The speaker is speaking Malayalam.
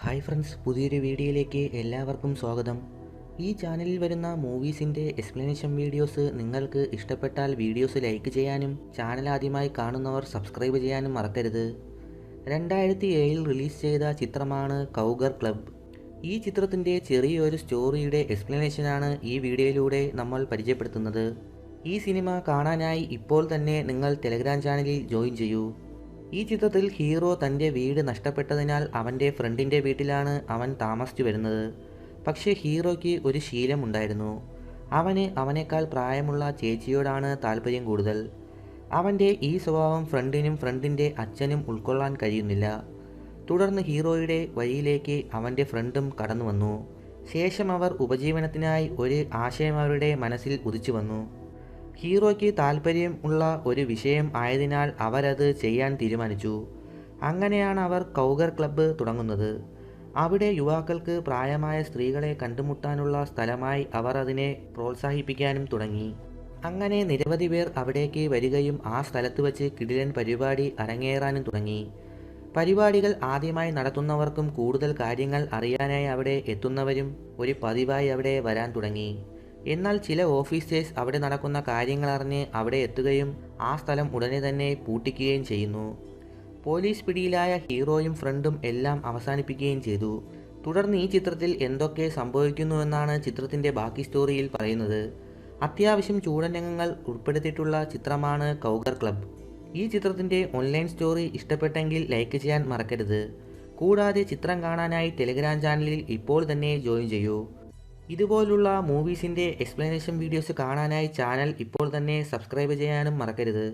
ഹായ് ഫ്രണ്ട്സ് പുതിയൊരു വീഡിയോയിലേക്ക് എല്ലാവർക്കും സ്വാഗതം. ഈ ചാനലിൽ വരുന്ന മൂവീസിന്റെ എക്സ്പ്ലനേഷൻ വീഡിയോസ് നിങ്ങൾക്ക് ഇഷ്ടപ്പെട്ടാൽ വീഡിയോസ് ലൈക്ക് ചെയ്യാനും ചാനൽ ആദ്യമായി കാണുന്നവർ സബ്സ്ക്രൈബ് ചെയ്യാനും മറക്കരുത്. രണ്ടായിരത്തി ഏഴിൽ റിലീസ് ചെയ്ത ചിത്രമാണ് കൗഗർ ക്ലബ്. ഈ ചിത്രത്തിന്റെ ചെറിയൊരു സ്റ്റോറിയുടെ എക്സ്പ്ലനേഷനാണ് ഈ വീഡിയോയിലൂടെ നമ്മൾ പരിചയപ്പെടുത്തുന്നത്. ഈ സിനിമ കാണാനായി ഇപ്പോൾ തന്നെ നിങ്ങൾ ടെലഗ്രാം ചാനലിൽ ജോയിൻ ചെയ്യൂ. ഈ ചിത്രത്തിൽ ഹീറോ തന്റെ വീട് നഷ്ടപ്പെട്ടതിനാൽ അവന്റെ ഫ്രണ്ടിന്റെ വീട്ടിലാണ് അവൻ താമസിച്ചു വരുന്നത്. പക്ഷേ ഹീറോയ്ക്ക് ഒരു ശീലമുണ്ടായിരുന്നു അവന് അവനേക്കാൾ പ്രായമുള്ള ചേച്ചിയോടാണ് താല്പര്യം കൂടുതൽ. അവന്റെ ഈ സ്വഭാവം ഫ്രണ്ടിനും ഫ്രണ്ടിന്റെ അച്ഛനും ഉൾക്കൊള്ളാൻ കഴിയുന്നില്ല. തുടർന്ന് ഹീറോയുടെ വഴിയിലേക്ക് അവന്റെ ഫ്രണ്ടും കടന്നു വന്നു ശേഷം അവർ ഉപജീവനത്തിനായി ഒരു ആശയം അവരുടെ മനസ്സിൽ ഉദിച്ചു വന്നു ഹീറോയ്ക്ക് താല്പര്യം ഉള്ള ഒരു വിഷയം ആയതിനാൽ അവരത് ചെയ്യാൻ തീരുമാനിച്ചു. അങ്ങനെയാണ് അവർ കൗഗർ ക്ലബ്ബ് തുടങ്ങുന്നത്. അവിടെ യുവാക്കൾക്ക് പ്രായമായ സ്ത്രീകളെ കണ്ടുമുട്ടാനുള്ള സ്ഥലമായി അവർ അതിനെ പ്രോത്സാഹിപ്പിക്കാനും തുടങ്ങി. അങ്ങനെ നിരവധി പേർ അവിടേക്ക് വരികയും ആ സ്ഥലത്ത് വച്ച് കിടിലൻ പരിപാടി അരങ്ങേറാനും തുടങ്ങി. പരിപാടികൾ ആദ്യമായി നടത്തുന്നവർക്കും കൂടുതൽ കാര്യങ്ങൾ അറിയാനായി അവിടെ എത്തുന്നവരും ഒരു പതിവായി അവിടെ വരാൻ തുടങ്ങി. എന്നാൽ ചില ഓഫീസേഴ്സ് അവിടെ നടക്കുന്ന കാര്യങ്ങൾ അറിഞ്ഞ് അവിടെ എത്തുകയും ആ സ്ഥലം ഉടനെ തന്നെ പൂട്ടിക്കുകയും ചെയ്യുന്നു. പോലീസ് പിടിയിലായ ഹീറോയും ഫ്രണ്ടും എല്ലാം അവസാനിപ്പിക്കുകയും ചെയ്തു. തുടർന്ന് ഈ ചിത്രത്തിൽ എന്തൊക്കെ സംഭവിക്കുന്നുവെന്നാണ് ചിത്രത്തിന്റെ ബാക്കി സ്റ്റോറിയിൽ പറയുന്നത്. അത്യാവശ്യം ചൂടരംഗങ്ങൾ ഉൾപ്പെടുത്തിയിട്ടുള്ള ചിത്രമാണ് കൗഗർ ക്ലബ്. ഈ ചിത്രത്തിന്റെ ഓൺലൈൻ സ്റ്റോറി ഇഷ്ടപ്പെട്ടെങ്കിൽ ലൈക്ക് ചെയ്യാൻ മറക്കരുത്. കൂടാതെ ചിത്രം കാണാനായി ടെലിഗ്രാം ചാനലിൽ ഇപ്പോൾ തന്നെ ജോയിൻ ചെയ്യൂ. ഇതുപോലുള്ള മൂവീസിന്റെ എക്സ്പ്ലനേഷൻ വീഡിയോസ് കാണാനായി ചാനൽ ഇപ്പോൾ തന്നെ സബ്സ്ക്രൈബ് ചെയ്യാനും മറക്കരുത്.